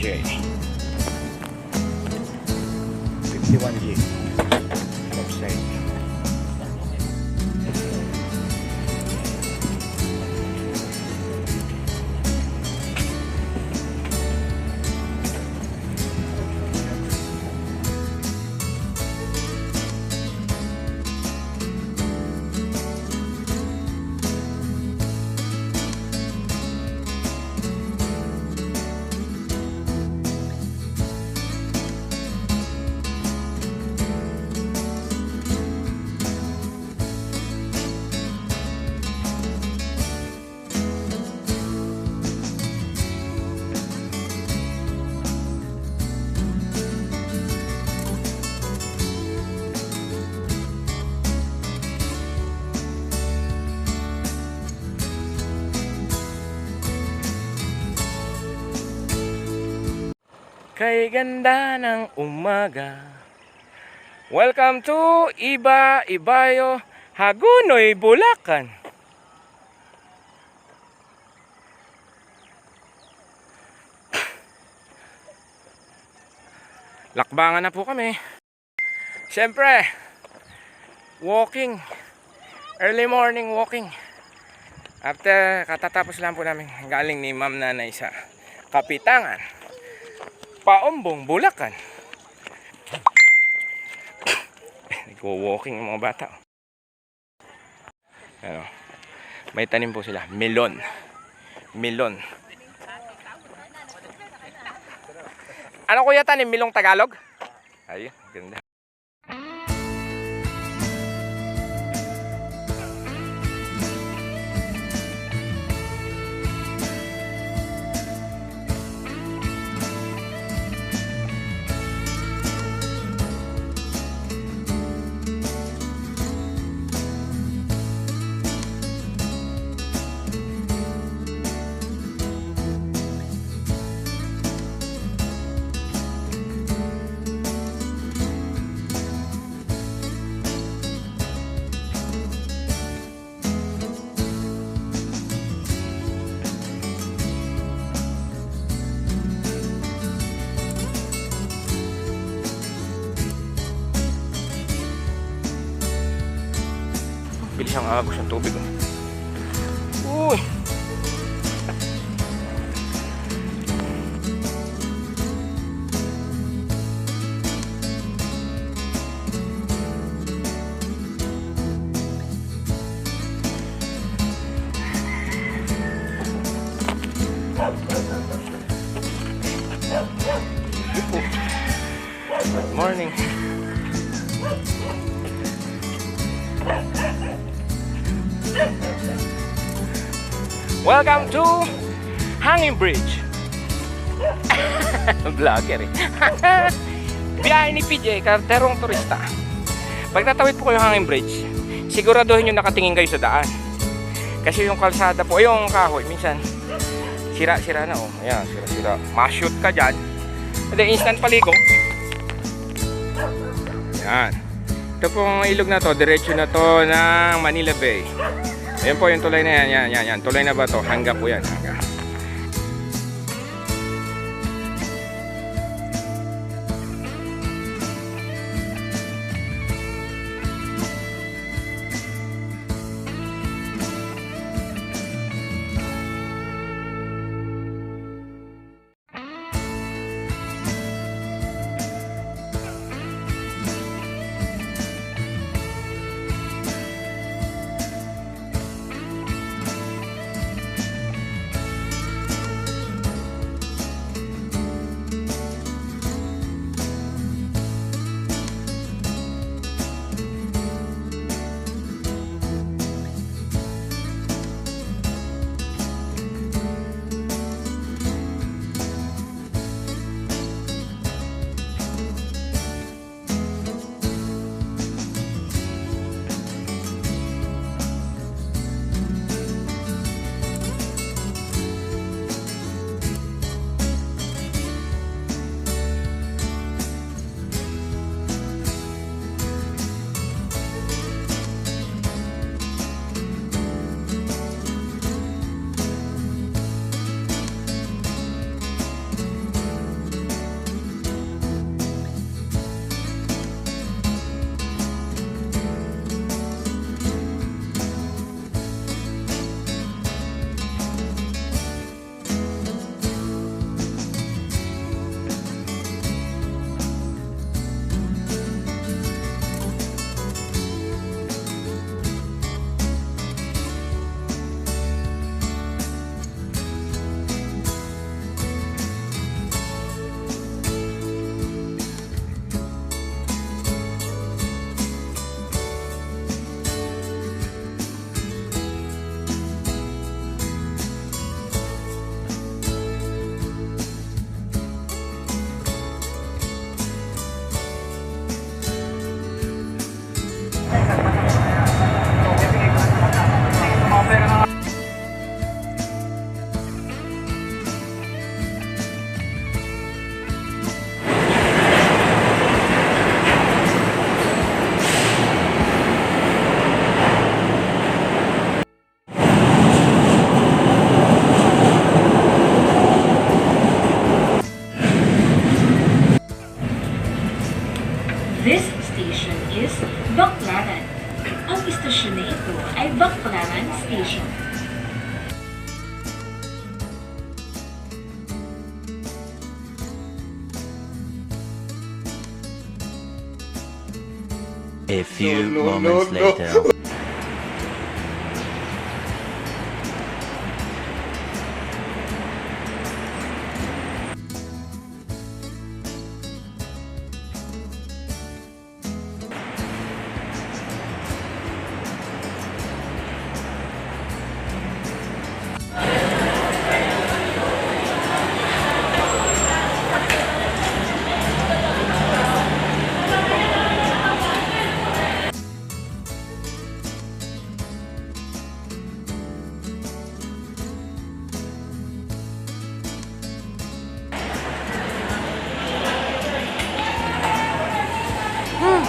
51J. Kay ganda ng umaga. Welcome to Iba Ibayo Hagunoy, Bulacan. Lakbangan na po kami. Siyempre, walking. Early morning walking. After katatapos lang po namin galing ni Ma'am Nanay sa Kapitangan. Paumbong, Bulacan. Nagwo-walking yung mga bata. Ano, may tanim po sila. Melon. Melon. Ano kuya tanim? Milong Tagalog? Ayun, ganda. Bilis ang agos ng tubig. oh. Hanging Bridge. Vlogger eh. Biyahe ni PJ, karterong turista. Pag tatawid po kayo Hanging Bridge, siguraduhin nyo nakatingin kayo sa daan. Kasi yung kalsada po, yung kahoy, minsan, sira-sira na oh. Ayan, sira-sira. Ma-shoot ka dyan. Hindi, instant paligo. Yan. Ito pong ilog na to, diretso na to ng Manila Bay. Ayan po yung tulay na yan, yan, yan, yan. Tulay na ba to? Hangga po yan, hangga.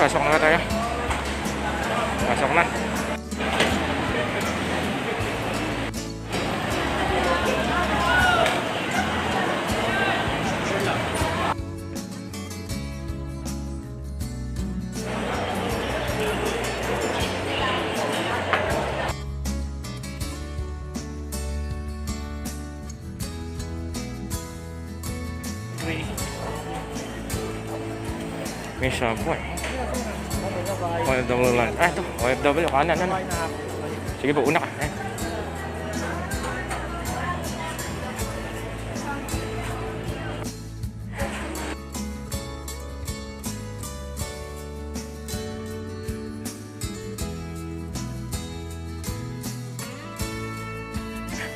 Hmm, pasok na tayo. Pasok na. May shampoo eh đâu rồi, lần à tôi đâu biết hóa nè nè chỉ cái vụ nọ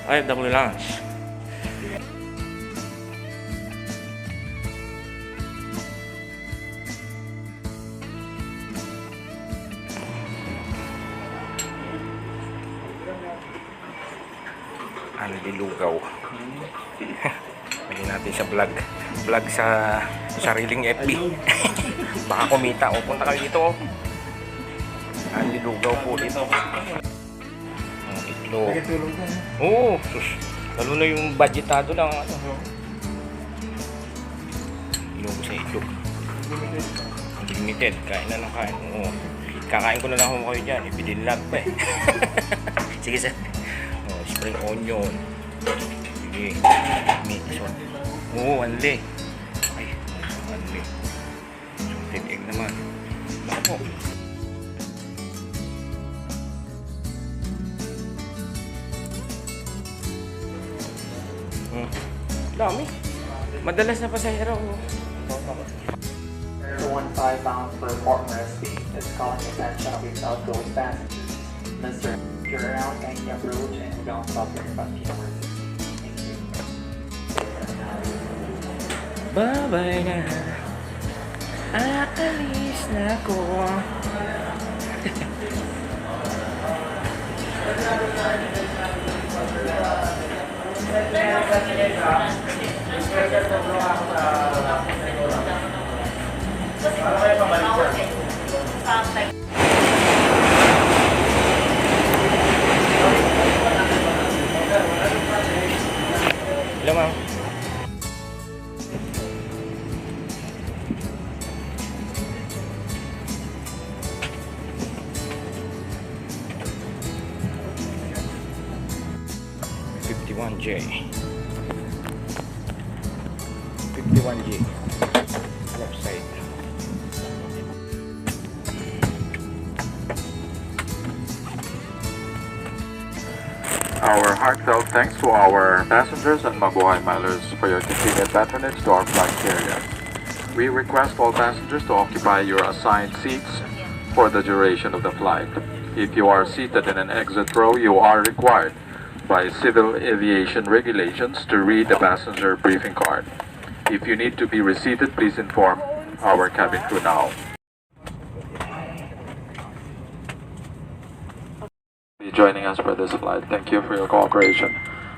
I have double lunch. Vlog. Vlog sa sariling FB. Baka kumita. O, punta kayo dito. oh. Ang dilugaw po dito. Ang itlog. Oo. sus. Lalo na yung budgetado lang. Ano. Inugo sa itlog. Unlimited. Kain na ng kain. Oo. Kakain ko na lang ako kayo dyan. Ibidinlag pa eh. Sige sir. Oh, spring onion. Sige. Meat. Oo, anli. Naman. Baka po. Hmm. Dami. Madalas na pasahero. oh. The one five bound for Port Moresby is calling attention of its outgoing passengers. Mr. You're around Yankee Approach and don't stop here about University. Thank you. Bye-bye na. Aalis na ako. Para kayo passengers and Mabuhay Milers for your continued patronage to our flight carrier. We request all passengers to occupy your assigned seats for the duration of the flight. If you are seated in an exit row, you are required by civil aviation regulations to read the passenger briefing card. If you need to be reseated, please inform our cabin crew now. be joining us for this flight. Thank you for your cooperation.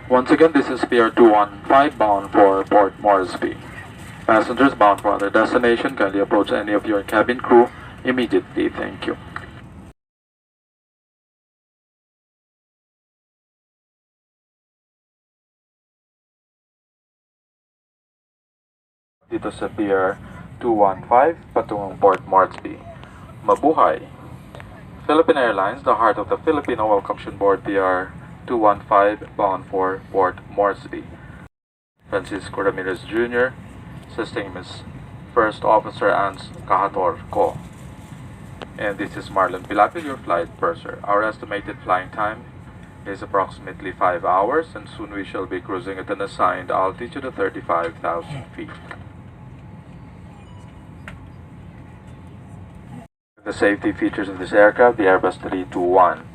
Once again, this is Pier 215 bound for Port Moresby. Passengers bound for other destination, kindly approach any of your cabin crew immediately. Thank you. Dito sa Pier 215 patungong Port Moresby. Mabuhay! Philippine Airlines, the heart of the Filipino, welcomes you on board PR 215 bound for Port Moresby. Francisco Ramirez Jr., Miss First Officer Ans Cahator Co. And this is Marlon Pilapil, your flight purser. Our estimated flying time is approximately 5 hours, and soon we shall be cruising at an assigned altitude of 35,000 feet. The safety features of this aircraft, the Airbus 321,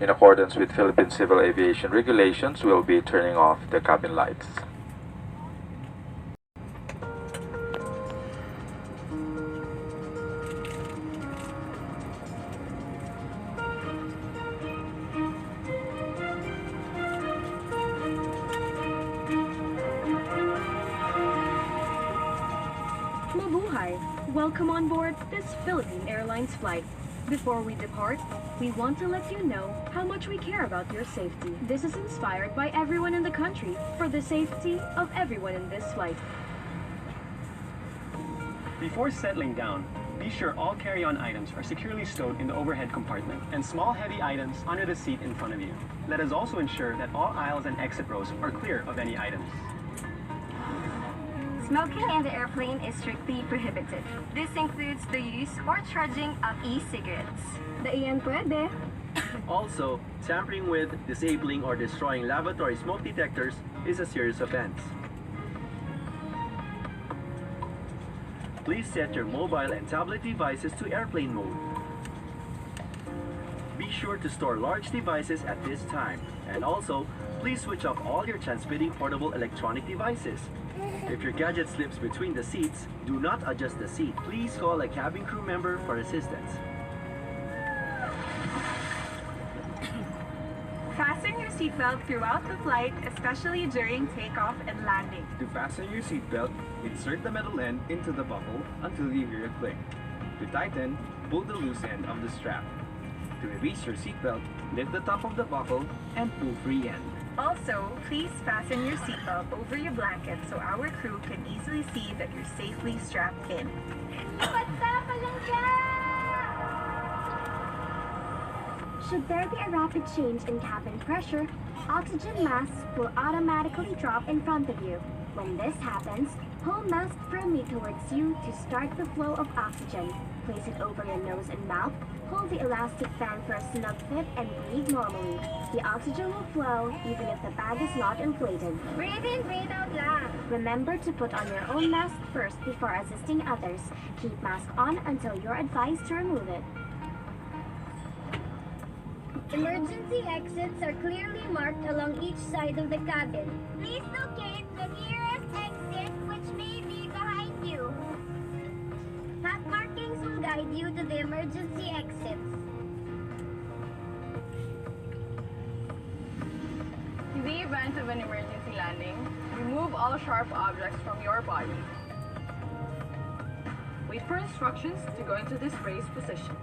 in accordance with Philippine Civil Aviation regulations, will be turning off the cabin lights. Welcome on board this Philippine Airlines flight. Before we depart, we want to let you know how much we care about your safety. This is inspired by everyone in the country for the safety of everyone in this flight. Before settling down, be sure all carry-on items are securely stowed in the overhead compartment and small heavy items under the seat in front of you. Let us also ensure that all aisles and exit rows are clear of any items. Smoking in the airplane is strictly prohibited. This includes the use or trudging of e-cigarettes. Daiyan pwede. Also, tampering with, disabling, or destroying lavatory smoke detectors is a serious offense. Please set your mobile and tablet devices to airplane mode. Be sure to store large devices at this time. And also, please switch off all your transmitting portable electronic devices. If your gadget slips between the seats, do not adjust the seat. Please call a cabin crew member for assistance. Fasten your seatbelt throughout the flight, especially during takeoff and landing. To fasten your seatbelt, insert the metal end into the buckle until you hear a click. To tighten, pull the loose end of the strap. To release your seatbelt, lift the top of the buckle and pull free end. Also, please fasten your seatbelt over your blanket so our crew can easily see that you're safely strapped in. What's happening here? Should there be a rapid change in cabin pressure, oxygen masks will automatically drop in front of you. When this happens, pull mask firmly towards you to start the flow of oxygen. Place it over your nose and mouth. Hold the elastic fan for a snug fit and breathe normally. The oxygen will flow even if the bag is not inflated. Breathe in, breathe out loud. Remember to put on your own mask first before assisting others. Keep mask on until you're advised to remove it. Emergency exits are clearly marked along each side of the cabin. Please locate the nearest you to the emergency exits. In the event of an emergency landing, remove all sharp objects from your body. Wait for instructions to go into this raised position.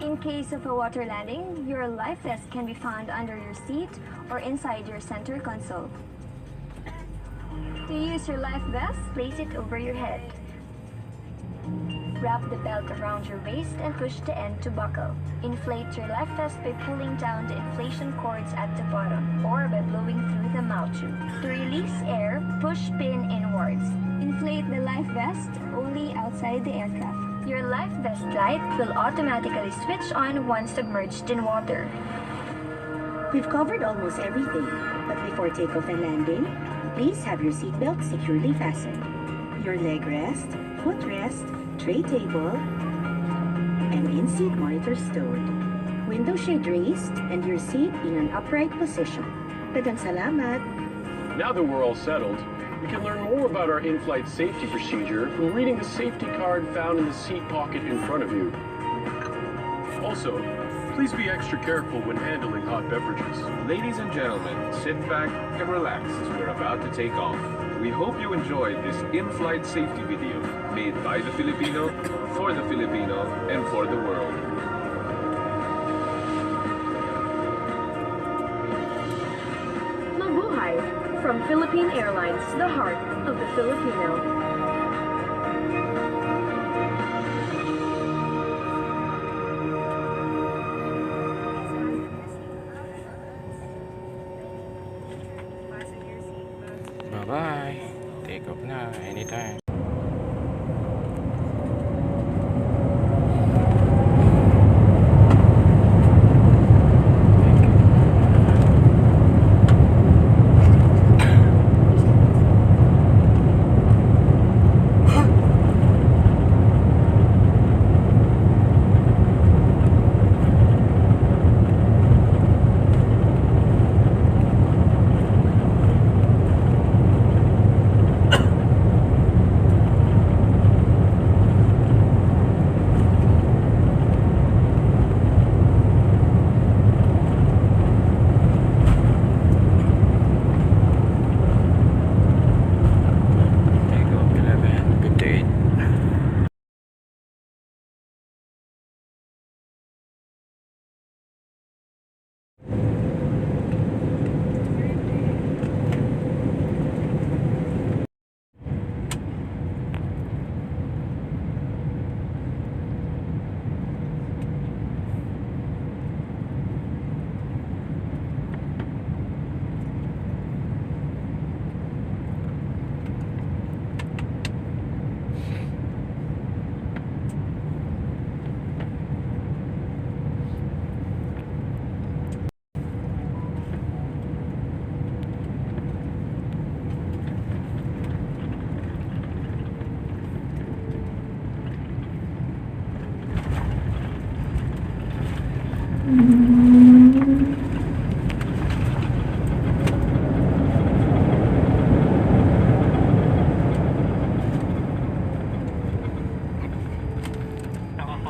In case of a water landing, your life vest can be found under your seat or inside your center console. To use your life vest, place it over your head. Wrap the belt around your waist and push the end to buckle. Inflate your life vest by pulling down the inflation cords at the bottom or by blowing through the mouth tube. To release air, push pin inwards. Inflate the life vest only outside the aircraft. Your life vest light will automatically switch on once submerged in water. We've covered almost everything, but before takeoff and landing, please have your seatbelt securely fastened. Your leg rest, foot rest, tray table, and in-seat monitor stowed. Window shade raised and your seat in an upright position. Dagang salamat! Now that we're all settled, we can learn more about our in-flight safety procedure from reading the safety card found in the seat pocket in front of you. Also, please be extra careful when handling hot beverages. Ladies and gentlemen, sit back and relax as we're about to take off. We hope you enjoyed this in-flight safety video made by the Filipino, for the Filipino, and for the world. Mabuhay! From Philippine Airlines, the heart of the Filipino. Bye-bye. Take off na anytime.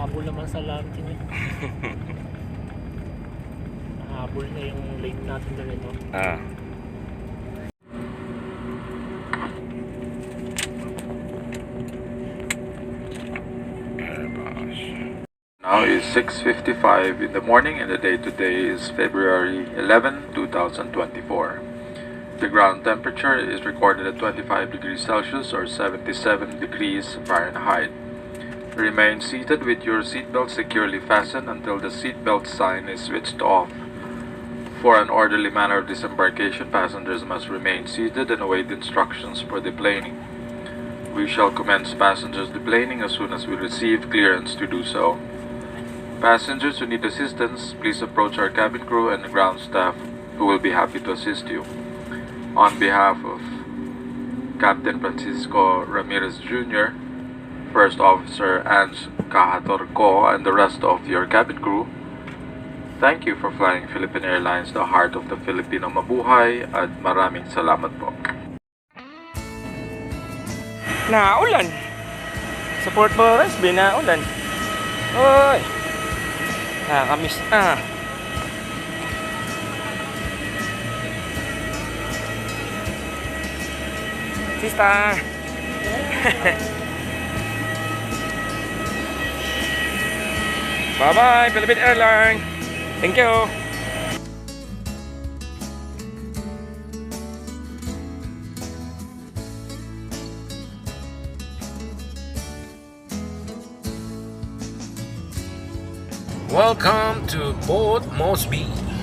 Nakahabol naman sa lante niya. Nakahabol na yung late natin na rin. Ah. Now is 6.55 in the morning and the day today is February 11, 2024. The ground temperature is recorded at 25 degrees Celsius or 77 degrees Fahrenheit. Remain seated with your seatbelt securely fastened until the seatbelt sign is switched off. For an orderly manner of disembarkation, passengers must remain seated and await instructions for deplaning. We shall commence passengers deplaning as soon as we receive clearance to do so. Passengers who need assistance, please approach our cabin crew and ground staff who will be happy to assist you. On behalf of Captain Francisco Ramirez Jr., First Officer Ange Cajatorco, and the rest of your cabin crew, thank you for flying Philippine Airlines, the heart of the Filipino mabuhay, at maraming salamat po. Naulan. Sa Port Moresby, naulan. Oy. Nakakamiss na. Sista. Bye-bye, Philippine Airlines. Thank you. Welcome to Port Moresby.